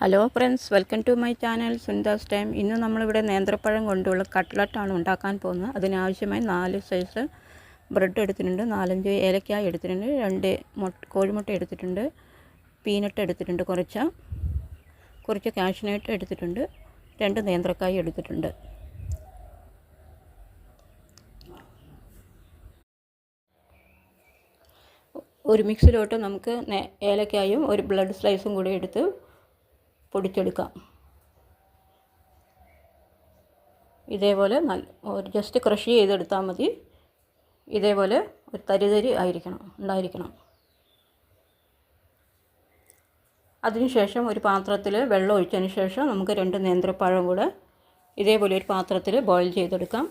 Hello friends welcome to my channel Sunita's time ഇന്ന് നമ്മളിവിടെ നേന്ത്രപ്പഴം കൊണ്ടുള്ള കട്ട്ലറ്റാണ് ഉണ്ടാക്കാൻ പോകുന്നത്. അതിനാവശ്യമായി നാല് സൈസ് ബ്രെഡ് എടുത്തിട്ടുണ്ട്. നാലഞ്ച് ഏലക്കായ എടുത്തിട്ടുണ്ട്. രണ്ട് മുട്ട കോഴിമുട്ട എടുത്തിട്ടുണ്ട്. പീനട്ട് എടുത്തിട്ടുണ്ട് കുറച്ച്. കുറച്ച് കാഷ്നട്ട് എടുത്തിട്ടുണ്ട്. രണ്ട് നേന്ത്രക്കായ എടുത്തിട്ടുണ്ട്. ഒരു മിക്സിലോട്ട് നമുക്ക് ഏലക്കായും ഒരു ബ്ലഡ് സ്ലൈസും കൂടി എടുത്ത് പൊടിച്ചെടുക്കാം. ഇതേപോലെ നല്ല ഒരു ജസ്റ്റ് ക്രഷ് ചെയ്തെടുത്താൽ മതി. ഇതേപോലെ ഒരു തരി തരി ആയിരിക്കണം ഉണ്ടായിരിക്കണം. അതിനുശേഷം ഒരു പാത്രത്തിൽ വെള്ളം ഒഴിച്ചതിന് ശേഷം നമുക്ക് രണ്ട് നേന്ത്രപ്പഴം കൂടെ ഇതേപോലെ ഒരു പാത്രത്തിൽ ബോയിൽ ചെയ്തെടുക്കാം.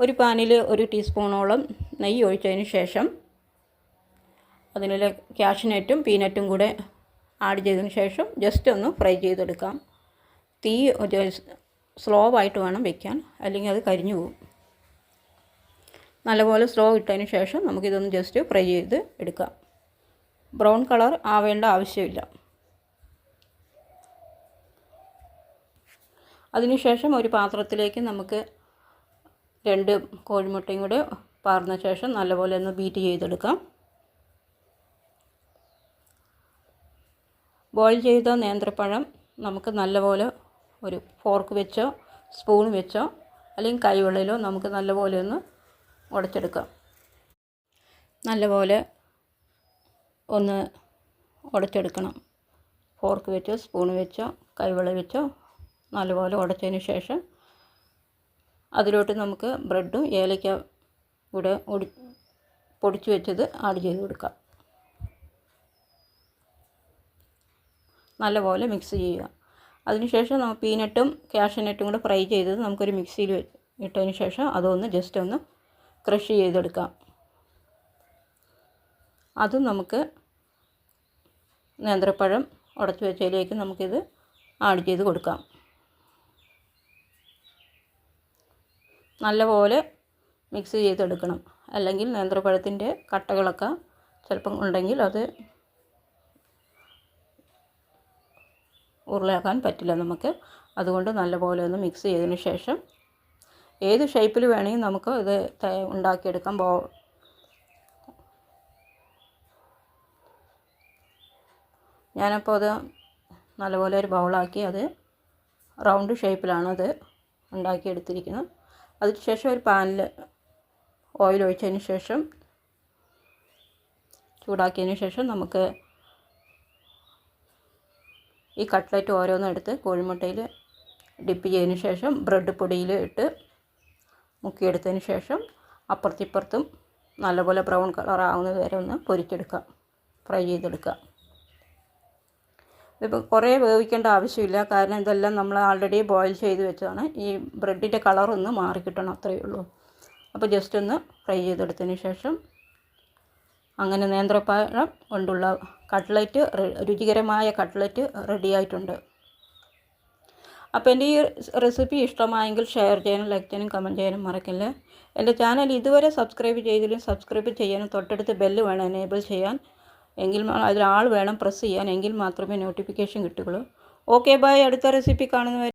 ഒരു പാനിൽ ഒരു ടീസ്പൂണോളം നെയ്യ് ഒഴിച്ചതിന് ശേഷം അതിനുള്ള ക്യാഷ്നട്ടും പീനറ്റും കൂടെ ആഡ് ചെയ്തതിന് ശേഷം ജസ്റ്റ് ഒന്ന് ഫ്രൈ ചെയ്തെടുക്കാം. തീ ഒരു സ്ലോ ആയിട്ട് വേണം വെക്കാൻ അല്ലെങ്കിൽ അത് കരിഞ്ഞു പോകും. നല്ലപോലെ സ്ലോ ഇട്ടതിന് ശേഷം നമുക്കിതൊന്ന് ജസ്റ്റ് ഫ്രൈ ചെയ്ത് എടുക്കാം. ബ്രൗൺ കളർ ആവേണ്ട ആവശ്യമില്ല. അതിനുശേഷം ഒരു പാത്രത്തിലേക്ക് നമുക്ക് രണ്ട് കോഴിമുട്ടയും കൂടെ പാർന്ന ശേഷം നല്ലപോലെ ഒന്ന് ബീറ്റ് ചെയ്തെടുക്കാം. ബോയിൽ ചെയ്ത നേന്ത്രപ്പഴം നമുക്ക് നല്ലപോലെ ഒരു ഫോർക്ക് വെച്ചോ സ്പൂൺ വെച്ചോ അല്ലെങ്കിൽ കൈവെള്ളയിലോ നമുക്ക് നല്ലപോലെ ഒന്ന് ഉടച്ചെടുക്കാം. നല്ലപോലെ ഒന്ന് ഉടച്ചെടുക്കണം. ഫോർക്ക് വെച്ചോ സ്പൂൺ വെച്ചോ കൈവെള്ള വെച്ചോ നല്ലപോലെ ഉടച്ചതിന് ശേഷം അതിലോട്ട് നമുക്ക് ബ്രെഡും ഏലക്ക കൂടെ പൊടിച്ച് വെച്ചത് ആഡ് ചെയ്ത് കൊടുക്കാം. നല്ലപോലെ മിക്സ് ചെയ്യുക. അതിനുശേഷം നമ്മൾ പീനട്ടും കാഷ്യനട്ടും കൂടെ ഫ്രൈ ചെയ്തത് നമുക്കൊരു മിക്സിയിൽ ഇട്ടതിന് ശേഷം അതൊന്ന് ജസ്റ്റ് ഒന്ന് ക്രഷ് ചെയ്തെടുക്കാം. അതും നമുക്ക് നേന്ത്രപ്പഴം ഉടച്ച് വെച്ചതിലേക്ക് നമുക്കിത് ആഡ് ചെയ്ത് കൊടുക്കാം. നല്ലപോലെ മിക്സ് ചെയ്തെടുക്കണം. അല്ലെങ്കിൽ നേന്ത്രപ്പഴത്തിന്റെ കട്ടകളൊക്കെ ചിലപ്പം ഉണ്ടെങ്കിൽ അത് ഉരുളയാക്കാൻ പറ്റില്ല നമുക്ക്. അതുകൊണ്ട് നല്ലപോലെ ഒന്ന് മിക്സ് ചെയ്തതിന് ശേഷം ഏത് ഷേപ്പിൽ വേണമെങ്കിൽ നമുക്ക് ഇത് ഉണ്ടാക്കിയെടുക്കാൻ ഉണ്ടാക്കിയെടുക്കാം. ബോ ഞാനപ്പോൾ അത് നല്ലപോലെ ഒരു ബൗളാക്കി അത് റൗണ്ട് ഷേപ്പിലാണ് അത് ഉണ്ടാക്കിയെടുത്തിരിക്കുന്നത്. അതിന് ശേഷം ഒരു പാനിൽ ഓയിൽ ഒഴിച്ചതിന് ശേഷം ചൂടാക്കിയതിന് ശേഷം നമുക്ക് ഈ കട്ട്ലറ്റ് ഓരോന്നും എടുത്ത് കോഴിമുട്ടയിൽ ഡിപ്പ് ചെയ്തതിന് ശേഷം ബ്രെഡ് പൊടിയിൽ ഇട്ട് മുക്കിയെടുത്തതിന് ശേഷം അപ്പുറത്തിപ്പുറത്തും നല്ലപോലെ ബ്രൗൺ കളർ ആവുന്നത് വരെ ഒന്ന് പൊരിച്ചെടുക്കാം ഫ്രൈ ചെയ്തെടുക്കുക. ഇതിപ്പോൾ കുറേ വേവിക്കേണ്ട ആവശ്യമില്ല. കാരണം ഇതെല്ലാം നമ്മൾ ആൾറെഡി ബോയിൽ ചെയ്ത് വെച്ചതാണ്. ഈ ബ്രെഡിന്റെ കളറൊന്ന് മാറിക്കിട്ടണം അത്രയേ ഉള്ളൂ. അപ്പോൾ ജസ്റ്റ് ഒന്ന് ഫ്രൈ ചെയ്തെടുത്തതിന് ശേഷം അങ്ങനെ നേന്ത്രപ്പഴം കൊണ്ടുള്ള കട്ട്ലറ്റ് രുചികരമായ കട്ട്ലറ്റ് റെഡി ആയിട്ടുണ്ട്. അപ്പോൾ എന്റെ ഈ റെസിപ്പി ഇഷ്ടമായെങ്കിൽ ഷെയർ ചെയ്യാനും ലൈക്ക് ചെയ്യാനും കമന്റ് ചെയ്യാനും മറക്കില്ല? എന്റെ ചാനൽ ഇതുവരെ സബ്സ്ക്രൈബ് ചെയ്തില്ലെങ്കിൽ സബ്സ്ക്രൈബ് ചെയ്യാനും തൊട്ടടുത്ത് ബെല്ല് വേണം എനേബിൾ ചെയ്യാൻ. എങ്കിൽ അതിൽ ആൾ വേണം പ്രസ് ചെയ്യാൻ. എങ്കിൽ മാത്രമേ നോട്ടിഫിക്കേഷൻ കിട്ടുകയുള്ളൂ. ഓക്കെ ബൈ അടുത്ത റെസിപ്പി കാണുന്നവരെ